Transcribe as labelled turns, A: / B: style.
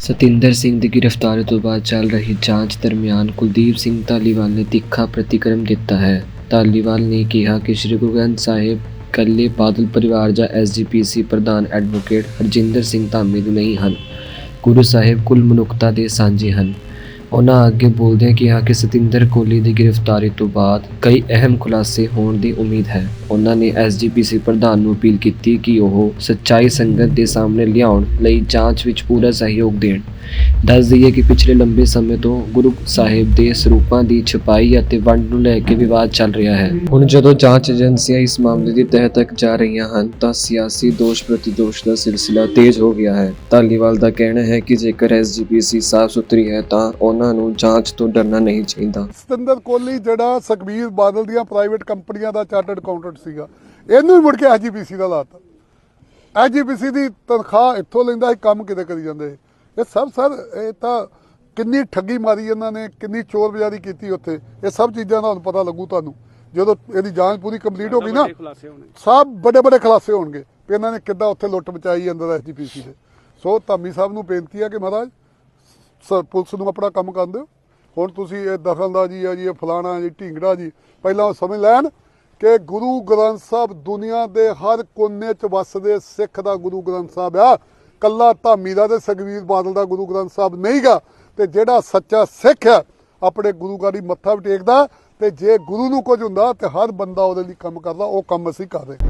A: ਸਤਿੰਦਰ ਸਿੰਘ ਦੀ ਗ੍ਰਿਫਤਾਰੀ ਤੋਂ ਬਾਅਦ ਚੱਲ ਰਹੀ ਜਾਂਚ ਦਰਮਿਆਨ ਕੁਲਦੀਪ ਸਿੰਘ ਧਾਲੀਵਾਲ ਨੇ ਤਿੱਖਾ ਪ੍ਰਤੀਕਰਮ ਦਿੱਤਾ ਹੈ। ਧਾਲੀਵਾਲ ਨੇ ਕਿਹਾ ਕਿ ਸ੍ਰੀ ਗੁਰੂ ਗ੍ਰੰਥ ਸਾਹਿਬ ਕੱਲੇ ਬਾਦਲ ਪਰਿਵਾਰ ਜਾਂ ਐਸਜੀਪੀਸੀ ਪ੍ਰਧਾਨ ਐਡਵੋਕੇਟ ਹਰਜਿੰਦਰ ਸਿੰਘ ਧਾਮੀ ਦੇ ਨਹੀਂ ਹਨ। ਗੁਰੂ ਸਾਹਿਬ ਕੁੱਲ ਮਨੁੱਖਤਾ ਦੇ ਸਾਂਝੇ ਹਨ। ਉਹਨਾਂ ਅੱਗੇ ਬੋਲਦਿਆਂ ਕਿਹਾ ਕਿ ਸਤਿੰਦਰ ਕੋਹਲੀ ਦੀ ਗ੍ਰਿਫਤਾਰੀ ਤੋਂ ਬਾਅਦ ਕਈ ਅਹਿਮ ਖੁਲਾਸੇ ਹੋਣ ਦੀ ਉਮੀਦ ਹੈ। ਉਹਨਾਂ ਨੇ ਐਸਜੀਪੀਸੀ ਪ੍ਰਧਾਨ ਨੂੰ ਅਪੀਲ ਕੀਤੀ ਕਿ ਉਹ ਸੱਚਾਈ ਸੰਗਤ ਦੇ ਸਾਹਮਣੇ ਲਿਆਉਣ ਲਈ ਜਾਂਚ ਵਿੱਚ ਪੂਰਾ ਸਹਿਯੋਗ ਦੇਣ। ਦੱਸ ਦਈਏ ਕਿ ਪਿਛਲੇ ਲੰਬੇ ਸਮੇਂ ਤੋਂ ਗੁਰੂ ਸਾਹਿਬ ਦੇ ਸਰੂਪਾਂ ਦੀ ਛਪਾਈ ਅਤੇ ਵੰਡ ਨੂੰ ਲੈ ਕੇ ਵਿਵਾਦ ਚੱਲ ਰਿਹਾ ਹੈ। ਹੁਣ ਜਦੋਂ ਜਾਂਚ ਏਜੰਸੀਆਂ ਇਸ ਮਾਮਲੇ ਦੀ ਤਹਿ ਤੱਕ ਜਾ ਰਹੀਆਂ ਹਨ, ਤਾਂ ਸਿਆਸੀ ਦੋਸ਼ ਪ੍ਰਤੀਦੋਸ਼ ਦਾ ਸਿਲਸਿਲਾ ਤੇਜ਼ ਹੋ ਗਿਆ ਹੈ। ਧਾਲੀਵਾਲ ਦਾ ਕਹਿਣਾ ਹੈ ਕਿ ਜੇਕਰ ਐਸਜੀਪੀਸੀ ਸਾਫ਼ ਸੁਥਰੀ ਹੈ, ਤਾਂ ਉਹਨਾਂ ਨੂੰ ਜਾਂਚ ਤੋਂ ਡਰਨਾ ਨਹੀਂ ਚਾਹੀਦਾ।
B: ਸਤਿੰਦਰ ਕੋਹਲੀ ਜਿਹੜਾ ਸੁਖਬੀਰ ਬਾਦਲ ਦੀਆਂ ਪ੍ਰਾਈਵੇਟ ਕੰਪਨੀਆਂ ਦਾ ਚਾਰਟਰਡ ਅਕਾਊਂਟੈਂਟ ਸੀਗਾ, ਇਹਨੂੰ ਹੀ ਮੁੜ ਕੇ ਐਜੀਪੀਸੀ ਦਾ ਲਾਤਾ। ਐਜੀਪੀਸੀ ਦੀ ਤਨਖਾਹ ਇੱਥੋਂ ਲੈਂਦਾ ਸੀ, ਕੰਮ ਕਿਤੇ ਕਰੀ ਜਾਂਦੇ ਸੀ। ਇਹ ਸਭ ਸਰ ਇਹ ਤਾਂ ਕਿੰਨੀ ਠੱਗੀ ਮਾਰੀ ਇਹਨਾਂ ਨੇ ਕਿੰਨੀ ਚੋਰ ਬਜ਼ਾਰੀ ਕੀਤੀ ਉੱਥੇ। ਇਹ ਸਭ ਚੀਜ਼ਾਂ ਦਾ ਹੁਣ ਪਤਾ ਲੱਗੂ ਤੁਹਾਨੂੰ। ਜਦੋਂ ਇਹਦੀ ਜਾਂਚ ਪੂਰੀ ਕੰਪਲੀਟ ਹੋ ਗਈ ਨਾ ਸਭ ਵੱਡੇ ਵੱਡੇ ਖੁਲਾਸੇ ਹੋਣਗੇ ਵੀ ਇਹਨਾਂ ਨੇ ਕਿੱਦਾਂ ਉੱਥੇ ਲੁੱਟ ਮਚਾਈ ਅੰਦਰ ਐਸਜੀਪੀਸੀ ਦੇ ਸੋ ਧਾਮੀ ਸਾਹਿਬ ਨੂੰ ਬੇਨਤੀ ਹੈ ਕਿ ਮਹਾਰਾਜ ਸ- ਪੁਲਿਸ ਨੂੰ ਆਪਣਾ ਕੰਮ ਕਰਨ ਦਿਓ। ਹੁਣ ਤੁਸੀਂ ਇਹ ਦਖਲਅੰਦਾਜ਼ੀ ਆ ਜੀ ਇਹ ਫਲਾਣਾ ਜੀ ਢੀਂਗੜਾ ਜੀ ਪਹਿਲਾਂ ਉਹ ਸਮਝ ਲੈਣ ਕਿ ਗੁਰੂ ਗ੍ਰੰਥ ਸਾਹਿਬ ਦੁਨੀਆ ਦੇ ਹਰ ਕੋਨੇ 'ਚ ਵੱਸਦੇ ਸਿੱਖ ਦਾ ਗੁਰੂ ਗ੍ਰੰਥ ਸਾਹਿਬ ਆ। ਕੱਲਾ ਧਾਮੀ ਦਾ ਤੇ ਸੁਖਬੀਰ ਬਾਦਲ ਦਾ ਗੁਰੂ ਗ੍ਰੰਥ ਸਾਹਿਬ ਨਹੀਂਗਾ, ਤੇ ਜਿਹੜਾ ਸੱਚਾ ਸਿੱਖ ਹੈ, ਆਪਣੇ ਗੁਰੂ ਗਾੜੀ ਮੱਥਾ ਵੀ ਟੇਕਦਾ, ਤੇ ਜੇ ਗੁਰੂ ਨੂੰ ਕੁਝ ਹੁੰਦਾ ਤੇ ਹਰ ਬੰਦਾ ਉਹਦੇ ਲਈ ਕੰਮ ਕਰਦਾ, ਉਹ ਕੰਮ ਅਸੀਂ ਕਰ ਰਹੇ